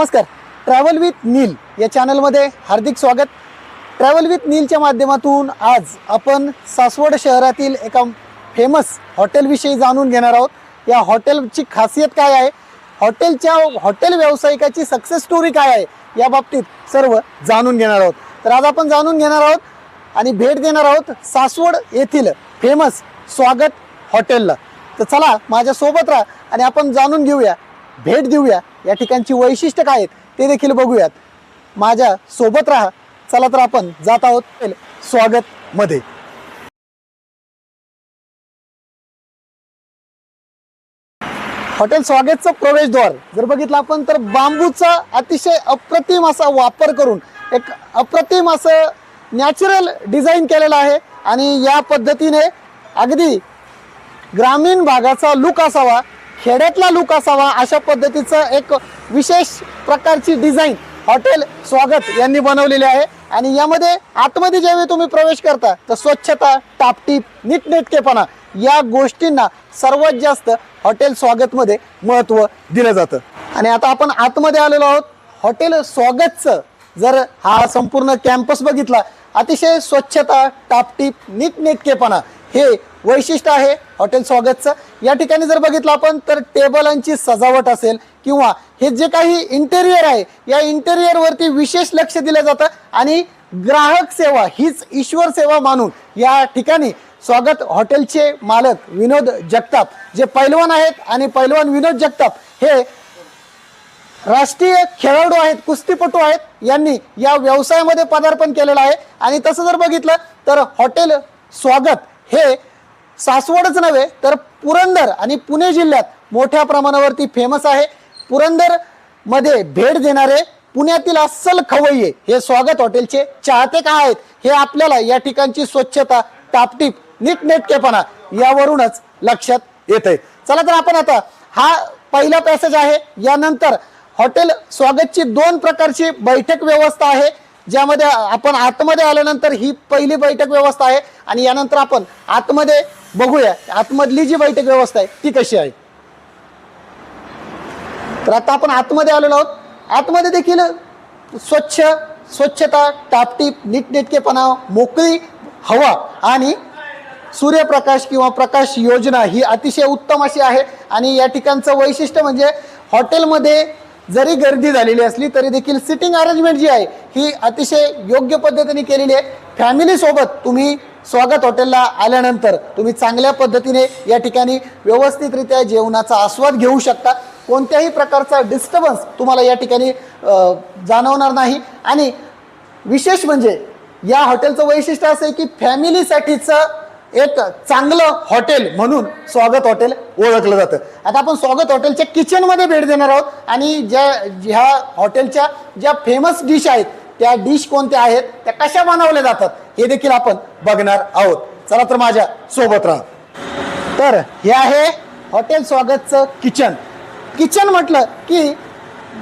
नमस्कार. Travel with नील या चॅनलमध्ये हार्दिक स्वागत. ट्रॅव्हल विथ नीलच्या माध्यमातून आज आपण सासवड शहरातील एका फेमस हॉटेलविषयी जाणून घेणार आहोत. या हॉटेलची खासियत काय आहे? हॉटेलच्या हॉटेल व्यावसायिकाची सक्सेस स्टोरी काय आहे? या बाबतीत सर्व जाणून घेणार आहोत. तर आज आपण जाणून घेणार आहोत आणि भेट देणार आहोत सासवड येथील फेमस स्वागत हॉटेलला तर चला माझ्यासोबत राहा आणि आपण जाणून घेऊया भेट देऊया. या ठिकाणची वैशिष्ट्य काय आहेत ते देखील बघूयात. माझ्या सोबत राहा. चला तर आपण जात आहोत स्वागत मध्ये. हॉटेल स्वागतचं प्रवेशद्वार. जर बघितलं आपण तर बांबूचा अतिशय अप्रतिम असा वापर करून एक अप्रतिम असं नॅचरल डिझाईन केलेलं आहे. आणि या पद्धतीने अगदी ग्रामीण भागाचा लुक असावा. खेड्यातला लुक असावा अशा पद्धतीचं एक विशेष प्रकारची डिझाईन हॉटेल स्वागत यांनी बनवलेली आहे. आणि यामध्ये आतमध्ये ज्यावेळी तुम्ही प्रवेश करता तर स्वच्छता टापटीप नीटनेटकेपणा या गोष्टींना सर्वात जास्त हॉटेल स्वागतमध्ये महत्त्व दिलं जातं. आणि आता आपण आतमध्ये आलेलो आहोत. हॉटेल स्वागतचं जर हा संपूर्ण कॅम्पस बघितला अतिशय स्वच्छता टापटीप नीटनेटकेपणा हे वैशिष्ट्य आहे हॉटेल स्वागतचं. या ठिकाणी जर बघितलं आपण तर टेबलांची सजावट असेल किंवा हे जे काही इंटेरियर आहे या इंटेरियरवरती विशेष लक्ष दिलं जातं आणि ग्राहक सेवा हीच ईश्वर सेवा मानून या ठिकाणी स्वागत हॉटेलचे मालक विनोद जगताप जे पैलवान आहेत आणि पैलवान विनोद जगताप हे राष्ट्रीय खेळाडू आहेत कुस्तीपटू आहेत यांनी या व्यवसायामध्ये पदार्पण केलेलं आहे. आणि तसं जर बघितलं तर हॉटेल स्वागत हे सासवडच नव्हे तर पुरंदर आणि पुणे जिल्ह्यात मोठ्या प्रमाणावरती फेमस आहे. पुरंदरमध्ये भेट देणारे पुण्यातील अस्सल खवय्ये हे स्वागत हॉटेलचे चाहते का आहेत हे आपल्याला या ठिकाणची स्वच्छता टापटीप नीटनेटकेपणा यावरूनच लक्षात येत आहे चला तर आपण आता हा पहिला पॅसेज आहे. यानंतर हॉटेल स्वागतची दोन प्रकारची बैठक व्यवस्था आहे ज्यामध्ये आपण आतमध्ये आल्यानंतर ही पहिली बैठक व्यवस्था आहे आणि यानंतर आपण आतमध्ये बघूया आतमधली जी बैठक व्यवस्था आहे ती कशी आहे? तर आता आपण आतमध्ये आलेलो आहोत. आतमध्ये देखील स्वच्छ स्वच्छता टापटीप नीटनेटकेपणा मोकळी हवा आणि सूर्यप्रकाश किंवा प्रकाश योजना ही अतिशय उत्तम अशी आहे. आणि या ठिकाणचं वैशिष्ट्य म्हणजे हॉटेलमध्ये जरी गर्दी झालेली असली तरी देखील सिटिंग अरेंजमेंट जी आहे ही अतिशय योग्य पद्धतीने केलेली आहे. फॅमिलीसोबत तुम्ही स्वागत हॉटेलला आल्यानंतर तुम्ही चांगल्या पद्धतीने या ठिकाणी व्यवस्थितरित्या जेवणाचा आस्वाद घेऊ शकता. कोणत्याही प्रकारचा डिस्टर्बन्स तुम्हाला या ठिकाणी जाणवणार नाही. आणि विशेष म्हणजे या हॉटेलचं वैशिष्ट्य असं आहे की फॅमिलीसाठीचं एक चांगलं हॉटेल म्हणून स्वागत हॉटेल ओळखलं जातं. आता आपण स्वागत हॉटेलच्या किचनमध्ये भेट देणार आहोत. आणि ज्या ह्या हॉटेलच्या ज्या फेमस डिश आहेत त्या डिश कोणत्या आहेत त्या कशा बनवल्या जातात हे देखील आपण बघणार आहोत. चला तर माझ्या सोबत राहा. तर हे आहे हॉटेल स्वागतचं किचन किचन म्हटलं की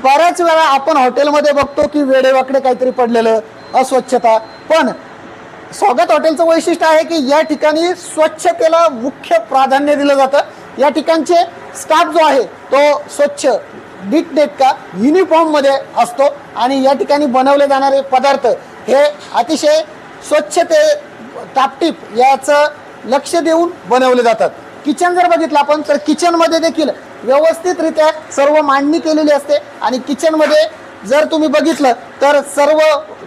बऱ्याच वेळा आपण हॉटेलमध्ये बघतो की वेडेवाकडे काहीतरी पडलेलं अस्वच्छता. पण स्वागत हॉटेलचं वैशिष्ट्य आहे की या ठिकाणी स्वच्छतेला मुख्य प्राधान्य दिलं जातं. या ठिकाणचे स्टाफ जो आहे तो स्वच्छ नीटनेटका युनिफॉर्ममध्ये असतो. आणि या ठिकाणी बनवले जाणारे पदार्थ हे अतिशय स्वच्छ ते टापटीप याचं लक्ष देऊन बनवले जातात. किचन जर बघितलं आपण तर किचनमध्ये देखील व्यवस्थितरित्या सर्व मांडणी केलेली असते. आणि किचनमध्ये जर तुम्ही बघितलं तर सर्व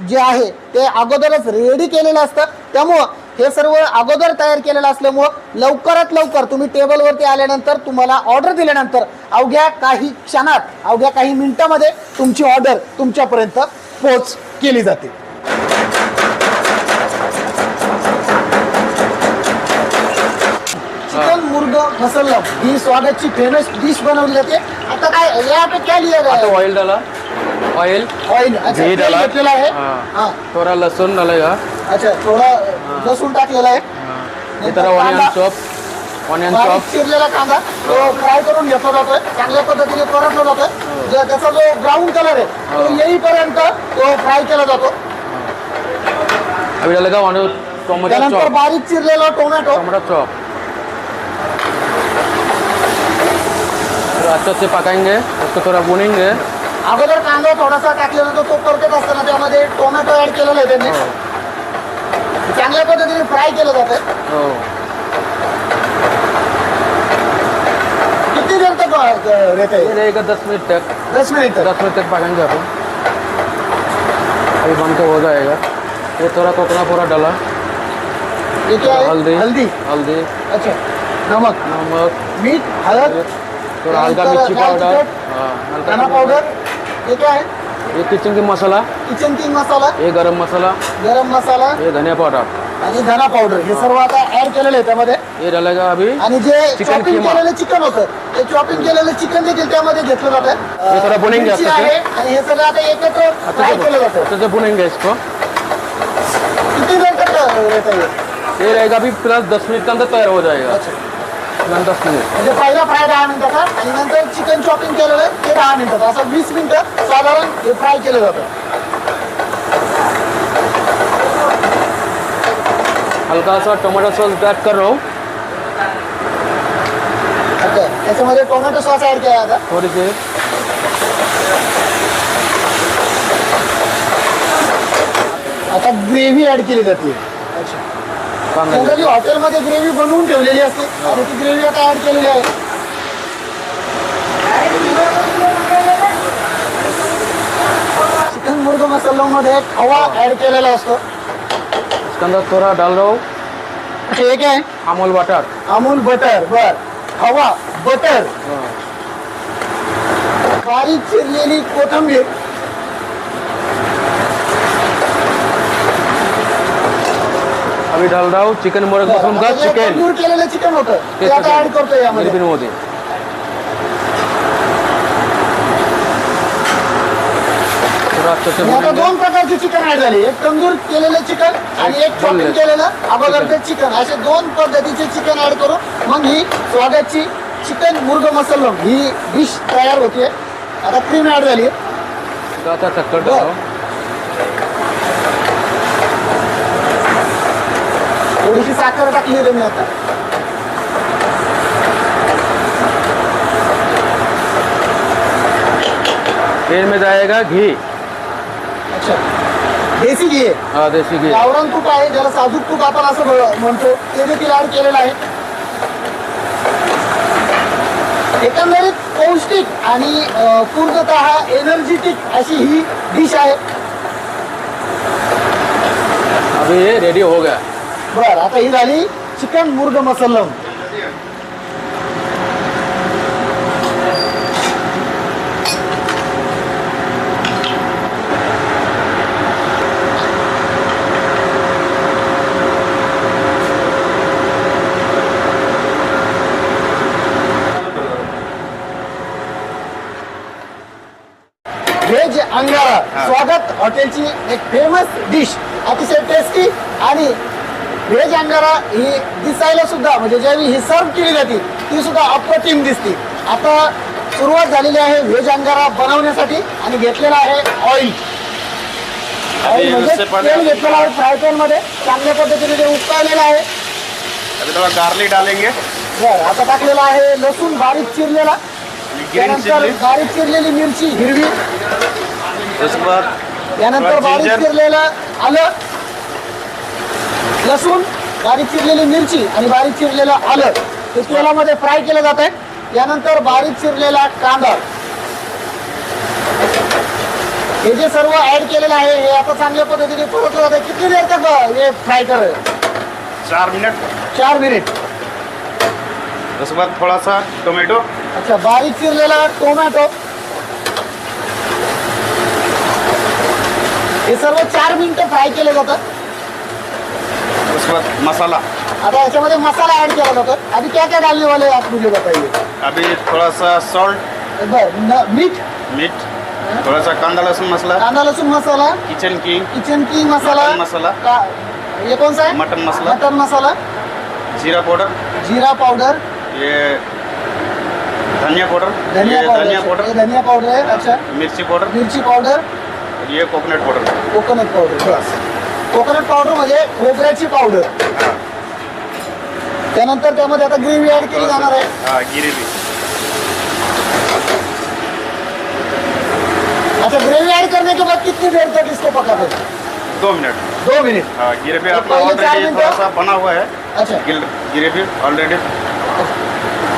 जे आहे ते अगोदरच रेडी केलेलं असतं. त्यामुळं हे सर्व अगोदर तयार केलेलं असल्यामुळं लवकरात लवकर तुम्ही टेबलवरती आल्यानंतर तुम्हाला ऑर्डर दिल्यानंतर अवघ्या काही क्षणात अवघ्या काही मिनिटामध्ये तुमची ऑर्डर तुमच्यापर्यंत पोच केली जाते. चिकन मुर्ग मसाला ही स्वागतची फेमस डिश बनवली जाते. आता काय यहाँ पे क्या लिया गया आता है ऑयल डाला. ऑयल ऑइल अच्छा. घी तेल डाला. घेतलेलं आहे. हाँ। हा. थोड़ा लहसुन डालेगा अच्छा थोडा लसूण टाकलेला आहे. ये तरह ऑनियन कांदा, चॉप ऑनियन चॉप चिरलेला कांदा. तो फ्राय करून घेतला जातोय. चांगल्या पद्धतीने परतला जातोय. जे- त्याचा जो ब्राऊन कलर आहे तो येईपर्यंत तो फ्राय केला जातो. ऑनियन टोमेटो चॉप बारीक चिरलेला टोमॅटो. टोमेटो चॉप अच्छे से पकाएंगे उसको थोड़ा भूनेंगे अगोदर कांदा थोडासा टाकलेला होता तो परतत असताना त्यामध्ये टोमॅटो ऍड केलेला आहे त्यांनी. हो. चांगल्या पद्धतीने फ्राय केलं जातं हो. किती देर तक अ, रहता ये दस मिनट तक. दस मिनट तक. दस मिनट तक पकाएँगे अपन अभी बन के? हो जाएगा ये थोड़ा कोकोना पूरा डाला. ये क्या है हल्दी. हल्दी. हल्दी. अच्छा. नमक. नमक. मीठ थोड़ा हल्का मिर्ची पाउडर हाँ हल्का धना पावडर. ये क्या है ये किचन की मसाला. किचन किंग मसाला. ये गरम मसाला. गरम मसाला. ये धनिया पाउडर आणि धना पावडर हे सर्व आता ऍड केलेलं आहे त्यामध्ये. ये डालेगा अभी? आणि जे चिकन चॉपिंग. केलेलं चिकन होतं ते चॉपिंग केलेलं चिकन देखील त्यामध्ये घेतलं जातं. हे जरा अं, बनवून घ्या मिरची आता ते. आहे आणि हे सगळं आता एकत्र फ्राय केलं जातं. से भुनेंगे इसको किती वेळ तक रहता है? ये रहेगा अभी प्लस दस मिनट के अंदर तैयार हो जाएगा। अच्छा. प्लस दस मिनट म्हणजे पहिला फ्राय दहा मिनिटाचा आणि नंतर चिकन चॉपिंग केलेलं आहे ते दहा मिनिटाचं. असं वीस मिनिटं साधारण हे फ्राय केलं जातं. हल्का सा टोमेटो सॉस ऐड कर. रहा हूँ अच्छा त्याच्यामध्ये टोमॅटो सॉस ऍड केला आता. थोड़ी सी आता ग्रेव्ही ऍड केली जाते अच्छा. जनरली हॉटेलमध्ये ग्रेव्ही बनवून ठेवलेली असते. आणि ती ग्रेव्ही आता ऍड केलेली आहे. चिकन मुर्ग मसाल्यामध्ये खवा ऍड केलेला असतो. इसके अंदर थोड़ा डाल रहा हूँ हे काय अमूल बटर अमूल बटर बर खवा बटर बारीक चिरलेली कोथिंबीर अभी डाल रहा हूँ चिकन मुर्ग मशरूम का आता जे चिकन तंदूर केलेलं चिकन होतं ते आता ऍड करतोय यामध्ये मध्ये से आणि आता दोन प्रकारचे चिकन ऍड झाले. एक तंदूर केलेलं चिकन आणि एक चॉपिंग. केलेलं अगोदरचं चिकन. असे दोन पद्धतीचे चिकन ऍड करून मग ही स्वागतची चिकन मुर्ग मसलम ही डिश तयार होते आता क्रीम ऍड झाली गाता टक्कर डालो थोडीशी साखर टाकली आहे मी आता. तेल में जाएगा घी. अच्छा देसी घी आहे. हाँ देसी घी. गावरान तूप आहे ज्याला साजूक तूप आपण असं म्हणतो. ते देखील ऍड केलेलं आहे. एकंदरीत पौष्टिक आणि अं, पूर्णतः एनर्जेटिक अशी ही डिश आहे. अभी ये रेडी हो गया. बर आता ही झाली चिकन मुर्ग मसलम व्हेज अंगारा स्वागत हॉटेलची एक फेमस डिश अतिशय टेस्टी आणि व्हेज अंगारा ही दिसायला सुद्धा म्हणजे ज्यावेळी ही सर्व केली जाते ती सुद्धा अप्रतिम दिसते. आता सुरुवात झालेली आहे व्हेज अंगारा बनवण्यासाठी आणि घेतलेला आहे ऑइल ऑइल म्हणजे तेल घेतलेलं आहे फ्राय पॅनमध्ये चांगल्या पद्धतीने ते उकळलेलं आहे. गार्लिक डालेंगे. बरं, आता टाकलेला आहे लसूण बारीक चिरलेला. त्यानंतर बारीक चिरलेली मिरची हिरवी. उसके बाद त्यानंतर थोडा बारीक. चिरलेलं आलं. लसूण बारीक चिरलेली मिरची आणि बारीक चिरलेलं आलं. ते तेलामध्ये फ्राय केलं जात आहे यानंतर बारीक चिरलेला कांदा. हे जे सर्व ऍड केलेलं आहे हे आता चांगल्या पद्धतीने परतलं जातं किती वेळ तक हे फ्राय कर चार मिनट चार मिनिट उसके बाद थोड़ा सा टोमेटो अच्छा बारीक चिरलेला टोमॅटो हे सर्व चार मिनिटं फ्राय केलं जातं उसके बाद मसाला। आता याच्यामध्ये मसाला ऍड केला जातो. अभी क्या क्या डालने वाले आप मुझे बताइए अभी थोड़ा सा सॉल्ट बर न- मीठ. मीट थोड़ा सा कांदा लहसुन मसाला कांदा लसूण मसाला किचन की किचन की मसाला मटन मसाला का- ये कौन सा है मटन मसाला मटन मसाला जीरा पाउडर जीरा पाउडर ये धनिया पाउडर धनिया ये पाउडर धनिया ये पाउडर धनिया पाउडर है अच्छा. मिर्ची पाउडर मिरची पावडर ये कोकोनट पाउडर कोकोनट पावडर बस. कोकोनट पावडर म्हणजे खोबऱ्याची पावडर हाँ त्यानंतर त्यामध्ये आता ग्रेव्ही ऍड केली जाणार आहे. हाँ गिरेवी अच्छा ग्रेवी ऐड करने के बाद कितनी देर तक इसको पकाते हैं दो मिनट. दो मिनट. हाँ ग्रेवी तो अपना पहले चार ऑलरेडी मिनट. थोड़ा और? सा बना हुआ है अच्छा. गिल- ऑलरेडी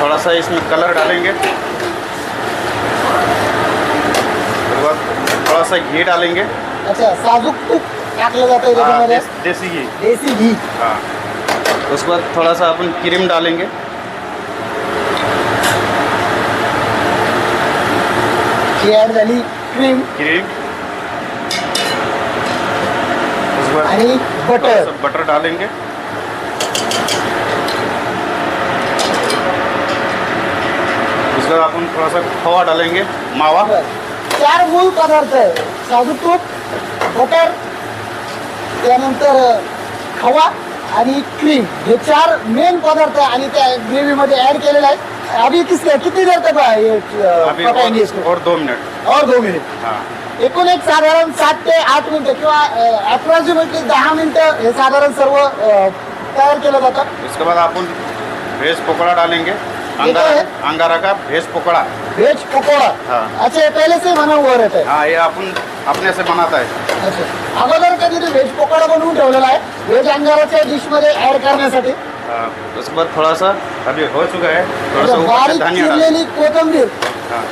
थोड़ा सा इसमें कलर डालेंगे. उसके बाद थोड़ा सा घी डालेंगे। अच्छा टाकलं जातं हाँ, देस- देसी घी। देसी घी। हाँ। उसके बाद थोड़ा सा अपन क्रीम डालेंगे। Cream cream. उसके बाद बटर बटर डालेंगे। उसके बाद अपन थोड़ा सा खोवा डालेंगे मावा। चार मूळ पदार्थ आहे. साजूक तूप बटर त्यानंतर खवा आणि क्रीम हे चार मेन पदार्थ आहे आणि त्या ग्रेव्हीमध्ये ऍड केलेलं आहे. अभी किस किती देर तक अभी और, इसको? और दो मिनट और दो मिनिट हाँ. एकूण एक साधारण सात ते आठ मिनिटं किंवा अप्रॉक्सिमेटली दहा मिनिटं हे साधारण सर्व तयार केलं जातं. उसके बाद अपन भेज पकौड़ा डालेंगे. अंगारा अंगारा का भेज पकौड़ा भेज पकोडा हाँ। अच्छा हे पहिले से बना हुआ रहता है? हाँ ये अपन अपने से बनाता है। अच्छा। अगोदर कधी व्हेज पकोडा बनवून ठेवलेला आहे? व्हेज अंगाराच्या डिशमध्ये ऍड करण्यासाठी? हाँ, उसके बाद थोड़ा सा अभी हो चुका है। थोड़ा सा ऊपर से बारीक धनिया डाल। चिरलेली कोथिंबीर। हाँ,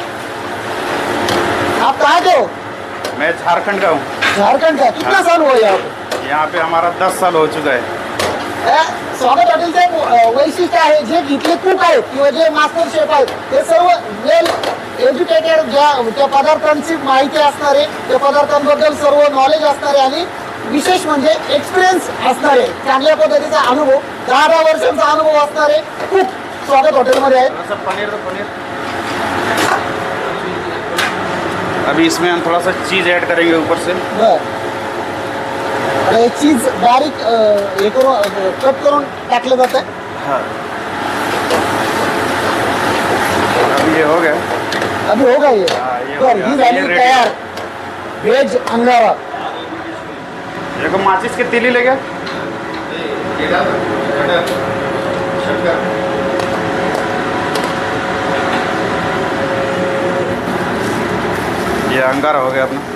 आप कहाँ के हो? मैं झारखंड का हूँ। झारखंड का? कितना हाँ। साल हुआ यहाँ पे? यहाँ पे हमारा दस साल हो चुका है। स्वागत हॉटेलचं वैशिष्ट्य आहे जे इथले कुक आहेत किंवा जे मास्टर शेफ आहेत ते सर्व वेल एज्युकेटेड ज्या त्या पदार्थांची माहिती असणारे त्या पदार्थांबद्दल सर्व नॉलेज असणारे आणि विशेष म्हणजे एक्सपिरियन्स असणारे चांगल्या पद्धतीचा अनुभव दहा दहा वर्षांचा अनुभव असणारे कुक स्वागत हॉटेलमध्ये आहेत. अभी इसमें हम थोड़ा सा चीज़ ऐड करेंगे ऊपर से. चीज़ बारीक हे करून कट करून टाकलं जातं हाँ. अभी ये हो गया. अभी होगा ये. हाँ, ये हो गया. ही ये झाली ready. तयार. व्हेज अंगारा. देखो माचिस की तीली ले गया. ये अंगारा हो गया अपना.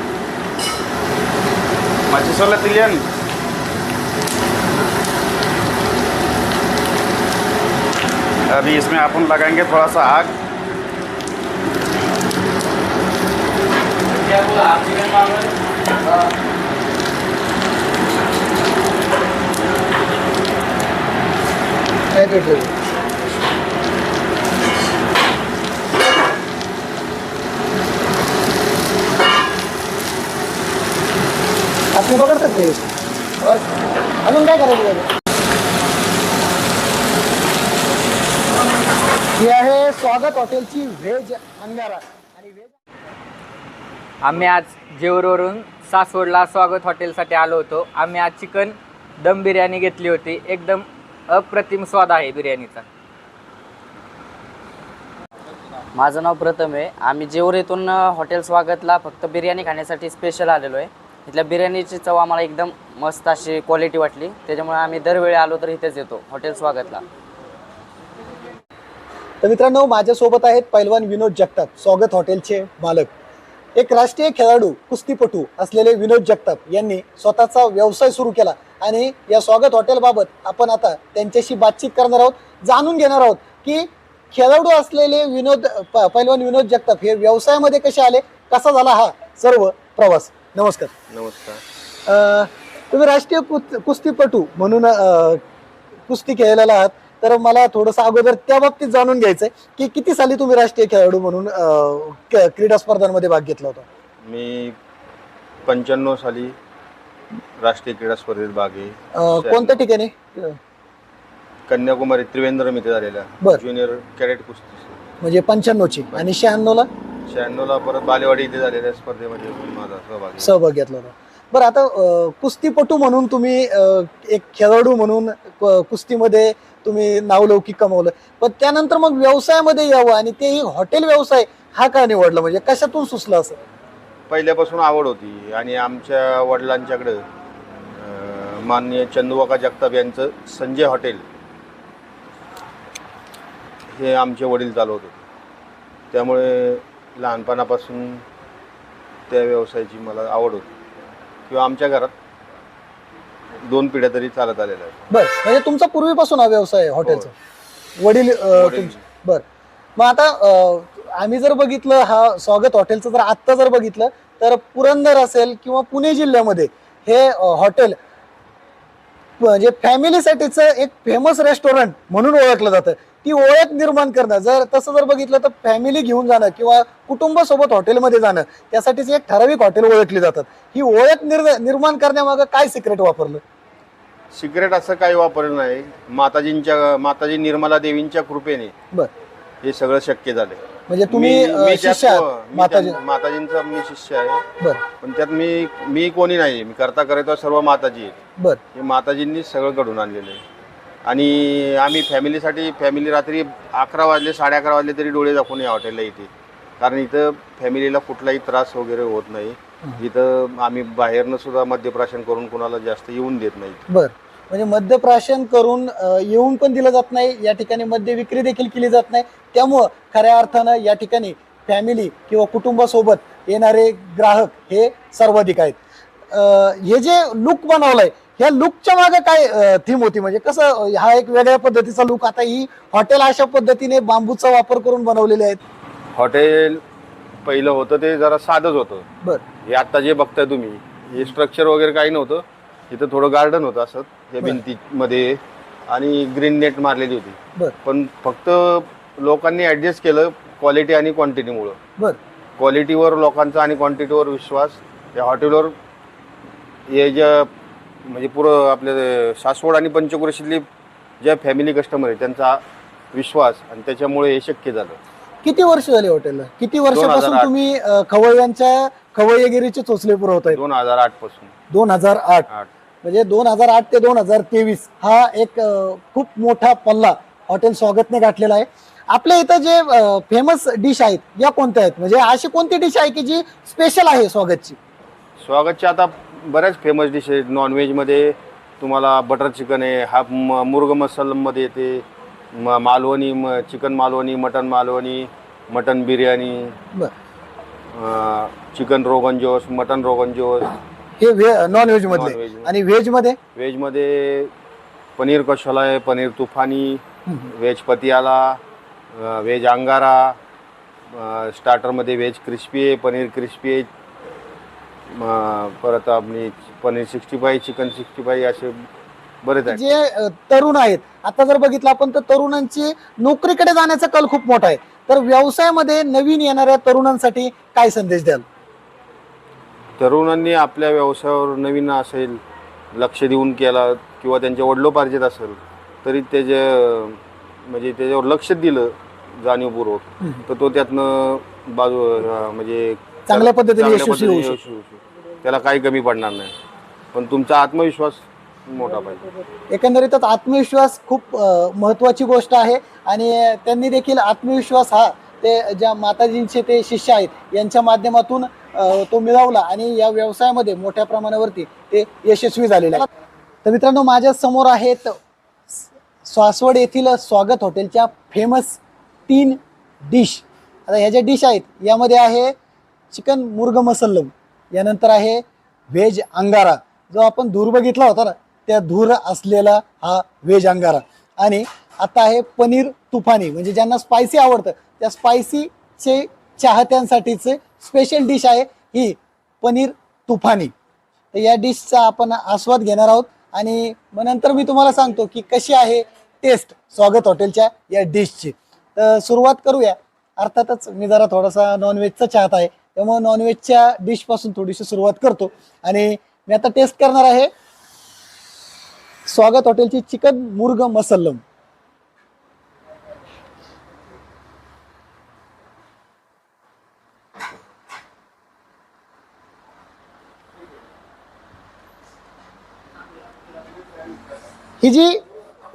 माझी सोला दिली है अभी इसमें अपन लगाएंगे थोड़ा सा आग काय भेटलं अजून काय करायचं? ही आहे स्वागत हॉटेलची व्हेज अंगारा आणि व्हेज आम्ही आज जेऊरवरून सासवडला स्वागत हॉटेलसाठी आलो होतो. आम्ही आज चिकन दम बिर्याणी घेतली होती. एकदम अप्रतिम स्वाद आहे बिर्याणीचा. माझं नाव प्रथम आहे. आम्ही जेऊर येथून हॉटेल स्वागतला फक्त बिर्याणी खाण्यासाठी स्पेशल आलेलो आहे. इथल्या बिर्याणीची चव आम्हाला एकदम मस्त अशी क्वालिटी वाटली. त्याच्यामुळे आम्ही दरवेळी आलो तर इथेच येतो हॉटेल स्वागतला. तर मित्रांनो माझ्यासोबत आहेत पैलवान विनोद जगताप स्वागत हॉटेलचे मालक. एक राष्ट्रीय खेळाडू कुस्तीपटू असलेले विनोद जगताप यांनी स्वतःचा व्यवसाय सुरू केला आणि या स्वागत हॉटेलबाबत आपण आता त्यांच्याशी बातचीत करणार आहोत जाणून घेणार आहोत की खेळाडू असलेले विनोद प- पैलवान विनोद जगताप हे व्यवसायामध्ये कसे आले कसा झाला हा सर्व प्रवास. नमस्कार. नमस्कार. अ, तुम्ही राष्ट्रीय कुत- कुस्तीपटू म्हणून अ, कुस्ती खेळलेला आहात. तर मला थोडंसं अगोदर त्या बाबतीत जाणून घ्यायचंय की किती साली तुम्ही राष्ट्रीय खेळाडू म्हणून अ, क- क्रीडा स्पर्धांमध्ये भाग घेतला होता? मी पंच्याण्णव साली राष्ट्रीय क्रीडा स्पर्धेत भाग आहे अ, कोणत्या ठिकाणी? कन्याकुमारी त्रिवेंद्रम इथे झालेला बर. ज्युनियर कॅडेट कुस्ती म्हणजे पंच्याण्णवची. आणि शहाण्णवला? शहाण्णवला परत बालेवाडी इथे झालेल्या स्पर्धेमध्ये पण माझा सहभाग आहे. सहभाग घेतला होता. बरं आता अ, कुस्तीपटू म्हणून तुम्ही अ, एक खेळाडू म्हणून क- कुस्तीमध्ये तुम्ही नावलौकिक कमवलं. पण त्यानंतर मग व्यवसायामध्ये यावं आणि तेही हॉटेल व्यवसाय हा का निवडला? म्हणजे कशातून सुचलं असं? पहिल्यापासून आवड होती आणि आमच्या वडिलांच्याकडं अं, माननीय चंदुवाका जगताप यांचं संजय हॉटेल हे आमचे वडील चालवत होते. त्यामुळे लहानपणापासून त्या व्यवसायाची मला आवड होती. किंवा आमच्या घरात दोन पिढ्या तरी चालत आलेल्या आहेत. बर म्हणजे तुमचा पूर्वीपासून हा व्यवसाय आहे हॉटेलचा. वडील अं, वडील. बर. मग आता अं, आम्ही जर बघितलं हा स्वागत हॉटेलचं जर आत्ता जर बघितलं तर पुरंदर असेल किंवा पुणे जिल्ह्यामध्ये हे अं, हॉटेल म्हणजे फॅमिलीसाठीचं एक फेमस रेस्टॉरंट म्हणून ओळखलं जातं. ती ओळख निर्माण करणं. जर तसं जर बघितलं तर फॅमिली घेऊन जाणं किंवा कुटुंबासोबत हॉटेलमध्ये जाणं त्यासाठीच एक ठराविक हॉटेल ओळखली जातात. ही ओळख निर् निर्माण करण्यामागं काय सिक्रेट वापरलं? सिक्रेट असं काही वापरलं नाही. माताजींच्या माताजी निर्मला देवींच्या कृपेने बर. हे सगळं शक्य झालं. म्हणजे तुम्ही मी- अं, मी त्यात शिष्य आहात को- मी माताजी त्या- माताजींचा मी शिष्य आहे. बर. पण त्यात मी मी कोणी नाही. मी करता करता सर्व माताजी आहेत. बर. हे माताजींनी सगळं घडून आणलेलं आहे. आणि आम्ही फॅमिलीसाठी फॅमिली रात्री अकरा वाजले साडे अकरा वाजले तरी डोळे दाखवून या हॉटेलला इथे. कारण इथं फॅमिलीला कुठलाही त्रास वगैरे होत नाही. इथं आम्ही बाहेरनं सुद्धा मद्यप्राशन करून कोणाला जास्त येऊन देत नाही. बर. म्हणजे मद्यप्राशन करून येऊन पण दिलं जात नाही. या ठिकाणी मद्य विक्री देखील केली जात नाही. त्यामुळं खऱ्या अर्थानं या ठिकाणी फॅमिली किंवा कुटुंबासोबत येणारे ग्राहक हे सर्वाधिक आहेत. हे जे लुक आहे ह्या लुकच्या मागे काय थीम होती? म्हणजे कसं हा एक वेगळ्या पद्धतीचा लुक आता ही हॉटेल अशा पद्धतीने बांबूचा वापर करून बनवलेले आहेत. हॉटेल पहिलं होतं ते जरा साधंच होतं. बर. हे आता जे बघताय तुम्ही हे स्ट्रक्चर वगैरे काही नव्हतं. इथं थोडं गार्डन होतं असं या बरं. भिंतीमध्ये. आणि ग्रीन नेट मारलेली होती. बर. पण फक्त लोकांनी ॲडजस्ट केलं क्वालिटी आणि क्वांटिटीमुळं बर. क्वालिटीवर लोकांचा आणि क्वांटिटीवर विश्वास. या हॉटेलवर हे ज्या म्हणजे पुरं आपले सासवड आणि पंचक्रोशीतली ज्या फॅमिली कस्टमर आहे त्यांचा विश्वास आणि त्याच्यामुळे हे शक्य झालं. किती वर्ष झाली हॉटेलला किती वर्षापासून 2008. तुम्ही अं, खवय्यांच्या खवय्यगिरीचे चोचले पुरवत आहेत दोन हजार आठपासून. दोन हजार आठ. आठ. म्हणजे दोन हजार आठ ते दोन हजार तेवीस हा एक अ, खूप मोठा पल्ला हॉटेल स्वागतने गाठलेला आहे. आपल्या इथं जे फेमस डिश आहेत या कोणत्या आहेत? म्हणजे अशी कोणती डिश आहे की जी स्पेशल आहे स्वागतची? स्वागतच्या आता बऱ्याच फेमस डिश आहेत. नॉनव्हेजमध्ये तुम्हाला बटर चिकन आहे हा म मुर्ग मसालमध्ये येते. म मालवणी म chicken Malvani mutton Malvani mutton biryani बर. अं, चिकन रोगन जोश मटन रोगन जोश हे नॉन व्हेज Non-veg. आणि व्हेजमध्ये? व्हेजमध्ये पनीर कशोला आहे? पनीर तुफानी व्हेज पतियाला अं, व्हेज अंगारा अं, स्टार्टरमध्ये व्हेज क्रिस्पी आहे पनीर क्रिस्पी आहे परत आपली paneer sixty five chicken sixty five असे बरेच आहेत. जे अ, तरुण आहेत. आता जर बघितलं आपण तर तरुणांची नोकरीकडे जाण्याचा कल खूप मोठा आहे. तर व्यवसायामध्ये नवीन येणाऱ्या तरुणांसाठी काय संदेश द्याल? तरुणांनी आपल्या व्यवसायावर नवीन असेल लक्ष देऊन केला किंवा त्यांच्या वडिलोपार्जित असेल तरी त्याचे म्हणजे त्याच्यावर लक्ष दिलं जाणीवपूर्वक तर तो त्यातनं बाजू अं, म्हणजे चांगल्या पद्धतीने चांगल्या यशस्वी होऊ पद्धतीने यशस्वी होऊ शकतो. त्याला काही कमी पडणार नाही. पण तुमचा आत्मविश्वास मोठा पाहिजे. एकंदरीतच आत्मविश्वास खूप महत्वाची गोष्ट आहे आणि त्यांनी देखील आत्मविश्वास हा ते ज्या माताजींचे ते शिष्य आहेत यांच्या माध्यमातून अ, तो मिळवला आणि या व्यवसायामध्ये मोठ्या प्रमाणावरती ते यशस्वी झालेले आहेत. तर मित्रांनो माझ्यासमोर आहेत सासवड येथील स्वागत हॉटेलच्या फेमस तीन डिश आता ह्या ज्या डिश आहेत यामध्ये आहे चिकन मुर्ग मसल्लम यानंतर आहे व्हेज अंगारा. जो आपण धूर बघितला होता ना त्या धूर असलेला हा व्हेज अंगारा. आणि आता आहे पनीर तुफानी म्हणजे ज्यांना स्पायसी आवडतं त्या स्पायसीचे चाहत्यांसाठीचे स्पेशल डिश आहे ही पनीर तुफानी. तर या डिशचा आपण आस्वाद घेणार आहोत. आणि मग नंतर मी तुम्हाला सांगतो की कशी आहे टेस्ट स्वागत हॉटेलच्या या डिशची तर सुरुवात करूया. अर्थातच मी जरा थोडासा नॉनव्हेजचा चाहत आहे. त्यामुळे नॉनव्हेजच्या डिशपासून थोडीशी सुरुवात करतो. आणि मी आता टेस्ट करणार आहे. स्वागत हॉटेलची चिकन मुर्ग मसल्लम. ही जी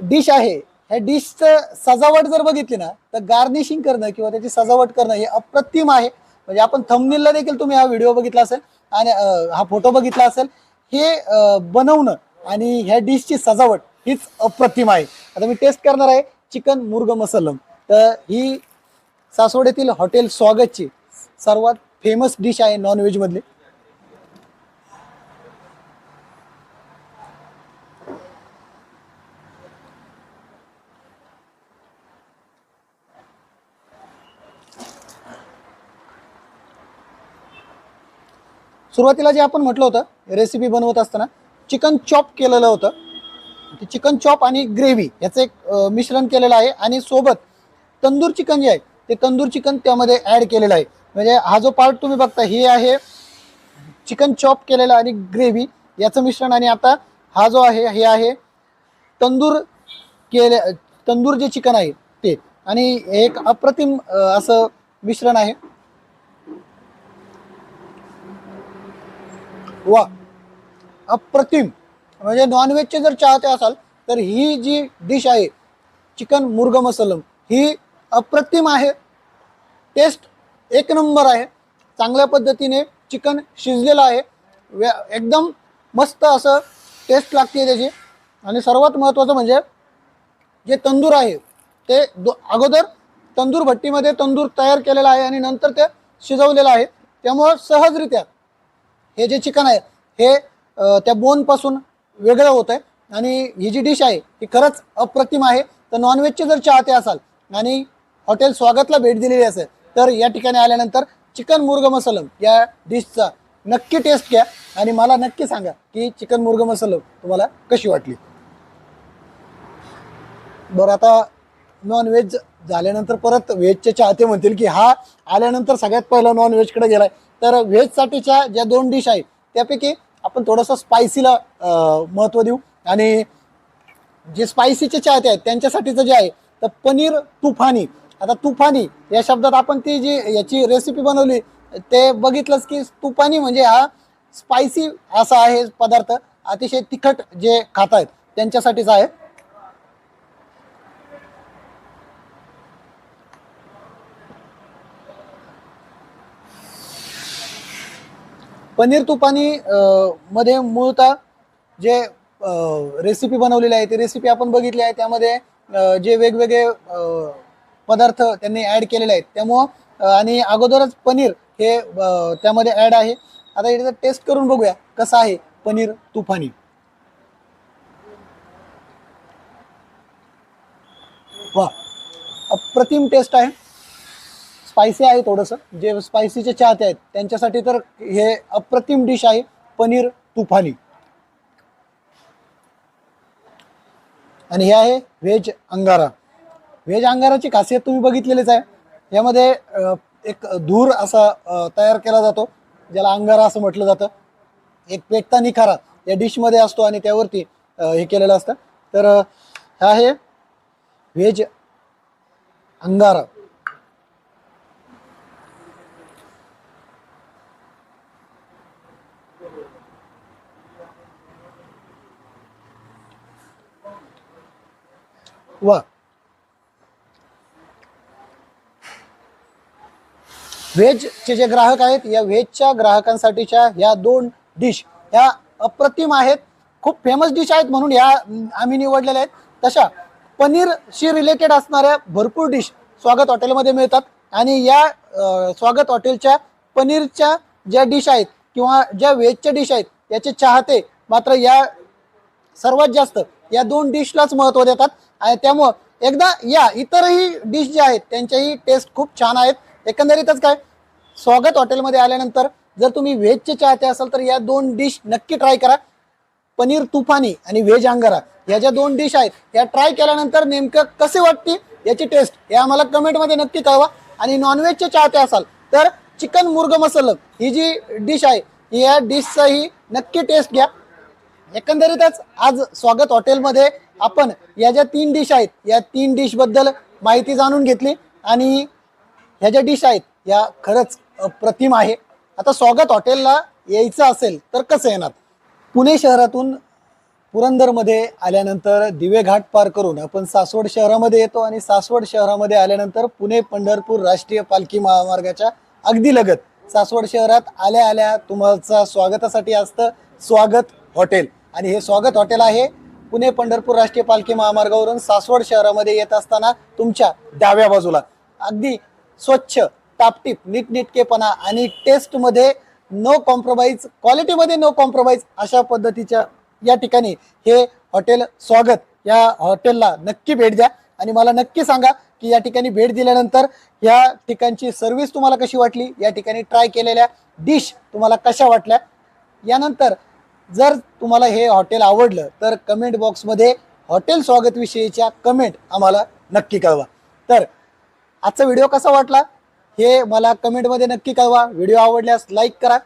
डिश आहे ह्या डिशचं सजावट जर बघितली ना तर गार्निशिंग करणं किंवा त्याची सजावट करणं हे अप्रतिम आहे. म्हणजे आपण थंबनेलला देखील तुम्ही हा व्हिडिओ बघितला असेल आणि हा फोटो बघितला असेल हे बनवणं आणि ह्या डिशची सजावट हीच अप्रतिम आहे. आता मी टेस्ट करणार आहे चिकन मुर्ग मसलम तर ही सासवड येथील हॉटेल स्वागतची सर्वात फेमस डिश आहे नॉनव्हेजमधली सुरुवातीला जे आपण म्हटलं होतं रेसिपी बनवत असताना चिकन चॉप केलेलं होतं. ते चिकन चॉप आणि ग्रेव्ही याचं एक मिश्रण केलेलं आहे आणि सोबत तंदूर चिकन जे आहे ते तंदूर चिकन त्यामध्ये ॲड केलेलं आहे. म्हणजे हा जो पार्ट तुम्ही बघता हे आहे चिकन चॉप केलेलं आणि ग्रेव्ही याचं मिश्रण आणि आता हा जो आहे हे आहे तंदूर केले तंदूर जे चिकन आहे ते. आणि एक अप्रतिम असं मिश्रण आहे. वा. अप्रतिम. म्हणजे नॉनव्हेजचे जर चाहते असाल तर ही जी डिश आहे चिकन मुर्ग मसलम ही अप्रतिम आहे. टेस्ट एक नंबर आहे. चांगल्या पद्धतीने चिकन शिजलेलं आहे. व्या एकदम मस्त असं टेस्ट लागते त्याची. आणि सर्वात महत्त्वाचं म्हणजे जे तंदूर आहे ते दो अगोदर तंदूर भट्टीमध्ये तंदूर तयार केलेला आहे आणि नंतर ते शिजवलेलं आहे. त्यामुळं सहजरित्या हे जे चिकन आहे हे त्या बोनपासून वेगळं होतं आहे आणि ही जी डिश आहे ही खरंच अप्रतिम आहे. तर नॉनव्हेजचे जर चाहते असाल आणि हॉटेल स्वागतला भेट दिलेली असेल तर या ठिकाणी आल्यानंतर चिकन मुर्ग मसलम या डिशचा नक्की टेस्ट घ्या. आणि मला नक्की सांगा की चिकन मुर्ग मसलम तुम्हाला कशी वाटली? बरं आता नॉनव्हेज झाल्यानंतर परत व्हेजचे चाहते म्हणतील की हा आल्यानंतर सगळ्यात पहिला नॉन व्हेजकडे गेलाय. तर व्हेजसाठीच्या ज्या दोन डिश आहेत त्यापैकी आपण थोडंसं स्पायसीला महत्त्व देऊ. आणि जे स्पायसीचे चाहते आहेत त्यांच्यासाठीचं जे आहे तर पनीर तुफानी. आता तुफानी या शब्दात आपण ती जी याची रेसिपी बनवली ते बघितलंच की तुफानी म्हणजे हा स्पायसी असा आहे पदार्थ. अतिशय तिखट जे खात आहेत त्यांच्यासाठीच आहे. पनीर तुपानी मध्ये मूळतः जे रेसिपी बनवलेली आहे ती रेसिपी आपण बघितली आहे. त्यामध्ये जे वेगवेगळे पदार्थ त्यांनी ॲड केलेले आहेत. त्यामुळं आणि अगोदरच पनीर हे त्यामध्ये ॲड आहे. आता इथे टेस्ट करून बघूया कसं आहे पनीर तुफानी वा अप्रतिम टेस्ट आहे. स्पायसी आहे थोडंसं. जे स्पायसीचे चाहते आहेत त्यांच्यासाठी तर हे अप्रतिम डिश आहे पनीर तुफानी. आणि हे आहे व्हेज अंगारा. व्हेज अंगाराची खासियत तुम्ही बघितलेलीच आहे. यामध्ये एक धूर असा तयार केला जातो ज्याला अंगारा असं म्हटलं जातं. एक पेटता निखारा या डिशमध्ये असतो आणि त्यावरती हे केलेलं असतं. तर अ, हा आहे व्हेज अंगारा. वा. व्हेजचे जे ग्राहक आहेत या व्हेजच्या ग्राहकांसाठीच्या या दोन डिश या अप्रतिम आहेत. खूप फेमस डिश आहेत म्हणून या आम्ही निवडलेल्या आहेत. तशा पनीरशी रिलेटेड असणाऱ्या भरपूर डिश स्वागत हॉटेलमध्ये मिळतात. आणि या स्वागत हॉटेलच्या पनीरच्या ज्या डिश आहेत किंवा ज्या व्हेजच्या डिश आहेत याचे चाहते मात्र या सर्वात जास्त या दोन डिशलाच महत्त्व देतात. आणि त्यामुळं एकदा या इतरही डिश ज्या आहेत त्यांच्याही टेस्ट खूप छान आहेत. एकंदरीतच काय स्वागत हॉटेलमध्ये आल्यानंतर जर तुम्ही व्हेजचे चाहते असाल तर या दोन डिश नक्की ट्राय करा. पनीर तुफानी आणि व्हेज अंगारा. या ज्या दोन डिश आहेत या ट्राय केल्यानंतर नेमकं कसे वाटते याची टेस्ट हे आम्हाला कमेंटमध्ये नक्की कळवा. आणि नॉनव्हेजचे चाहते असाल तर चिकन मुर्ग मसलक ही जी डिश आहे या डिशचाही नक्की टेस्ट घ्या. एकंदरीतच आज स्वागत हॉटेलमध्ये आपण या ज्या तीन डिश आहेत या तीन डिशबद्दल माहिती जाणून घेतली आणि ह्या ज्या डिश आहेत या खरंच अप्रतिम आहे. आता स्वागत हॉटेलला यायचं असेल तर कसं येणार? पुणे शहरातून पुरंदरमध्ये आल्यानंतर दिवे घाट पार करून आपण सासवड शहरामध्ये येतो आणि सासवड शहरामध्ये आल्यानंतर पुणे पंढरपूर राष्ट्रीय पालखी महामार्गाच्या अगदी लगत सासवड शहरात आल्या आल्या तुम्हाला स्वागतासाठी असतं स्वागत हॉटेल. आणि हे स्वागत हॉटेल आहे पुणे पंढरपूर राष्ट्रीय पालखी महामार्गावरून सासवड शहरामध्ये येत असताना तुमच्या डाव्या बाजूला. अगदी स्वच्छ टापटीप नीटनेटकेपणा आणि टेस्टमध्ये नो कॉम्प्रोमाइज क्वालिटीमध्ये नो कॉम्प्रोमाइज अशा पद्धतीच्या या ठिकाणी हे हॉटेल स्वागत. या हॉटेलला नक्की भेट द्या. आणि मला नक्की सांगा की या ठिकाणी भेट दिल्यानंतर या ठिकाणची सर्व्हिस तुम्हाला कशी वाटली? या ठिकाणी ट्राय केलेल्या डिश तुम्हाला कशा वाटल्या? यानंतर जर तुम्हाला हे हॉटेल आवडलं तर कमेंट बॉक्समध्ये हॉटेल स्वागतविषयीच्या कमेंट आम्हाला नक्की कळवा. तर आजचा व्हिडिओ कसा वाटला? हे मला कमेंटमध्ये नक्की कळवा. व्हिडिओ आवडल्यास लाईक करा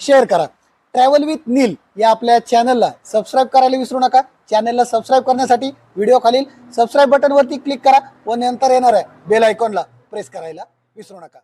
शेअर करा. ट्रॅव्हल विथ नील या आपल्या चॅनलला सबस्क्राईब करायला विसरू नका. चॅनलला सबस्क्राईब करण्यासाठी व्हिडिओ खालील सबस्क्राईब बटनवरती क्लिक करा व नंतर येणाऱ्या बेल आयकॉनला प्रेस करायला विसरू नका.